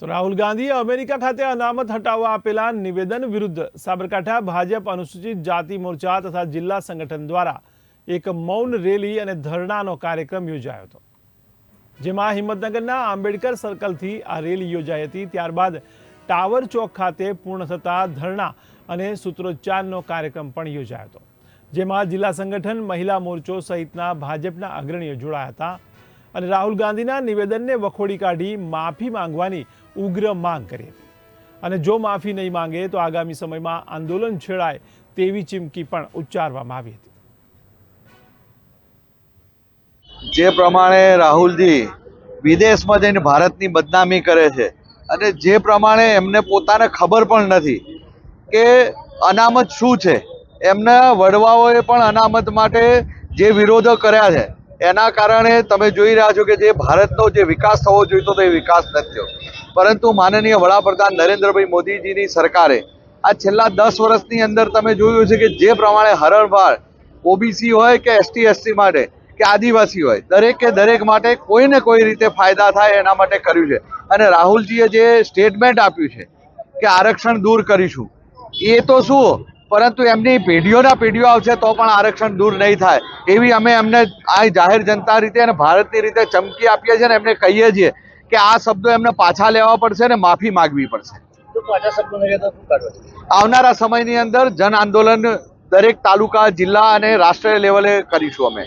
તો રાહુલ ગાંધીએ અમેરિકા ખાતે અનામત હટાવવા આપેલા નિવેદન વિરુદ્ધ સાબરકાંઠા ભાજપ અનુસૂચિત જાતિ મોરચા તથા જિલ્લા સંગઠન દ્વારા એક મૌન રેલી અને ધરણાનો કાર્યક્રમ યોજાયો હતો. જેમાં હિંમતનગરના આંબેડકર સર્કલથી આ રેલી યોજાઈ હતી. ત્યારબાદ ટાવર ચોક ખાતે પૂર્ણ થતા ધરણા અને સૂત્રોચ્ચારનો કાર્યક્રમ પણ યોજાયો હતો. જેમાં જિલ્લા સંગઠન મહિલા મોરચો સહિતના ભાજપના અગ્રણીઓ જોડાયા હતા. અને રાહુલ ગાંધીના નિવેદનને વખોડી કાઢી માફી માંગવાની ઉગ્ર માંગ કરી હતી. અને જો માફી નહીં માંગે તો આગામી સમયમાં આંદોલન છેડાય તેવી ચીમકી પણ ઉચ્ચારવામાં આવી હતી. જે પ્રમાણે રાહુલજી વિદેશમાં જઈને ભારતની બદનામી કરે છે અને જે પ્રમાણે એમને પોતાને ખબર પણ નથી કે અનામત શું છે. એમના વડવાઓએ પણ અનામત માટે જે વિરોધો કર્યા છે એના કારણે તમે જોઈ રહ્યા છો કે જે ભારતનો જે વિકાસ થવો જોઈતો તો એ વિકાસ નથી થયો. પરંતુ માનનીય વડાપ્રધાન નરેન્દ્રભાઈ મોદીજીની સરકારે આ છેલ્લા દસ વર્ષની અંદર તમે જોયું છે કે જે પ્રમાણે હરણફાળ ઓબીસી હોય કે એસટી એસસી માટે, કે આદિવાસી હોય, દરેકે દરેક માટે કોઈને કોઈ રીતે ફાયદા થાય એના માટે કર્યું છે. અને રાહુલજીએ જે સ્ટેટમેન્ટ આપ્યું છે કે આરક્ષણ દૂર કરીશું, એ તો શું? પરંતુ એમની પેઢીઓના પેઢીઓ આવશે તો પણ આરક્ષણ દૂર નહીં થાય. એવી અમે એમને આ જાહેર જનતા રીતે અને ભારતની રીતે ચમકી આપીએ છીએ અને એમને કહીએ છીએ કે આ શબ્દો એમને પાછા લેવા પડશે અને માફી માગવી પડશે? આવનારા સમયની અંદર જન આંદોલન દરેક તાલુકા જિલ્લા અને રાષ્ટ્રીય લેવલે કરીશું અમે.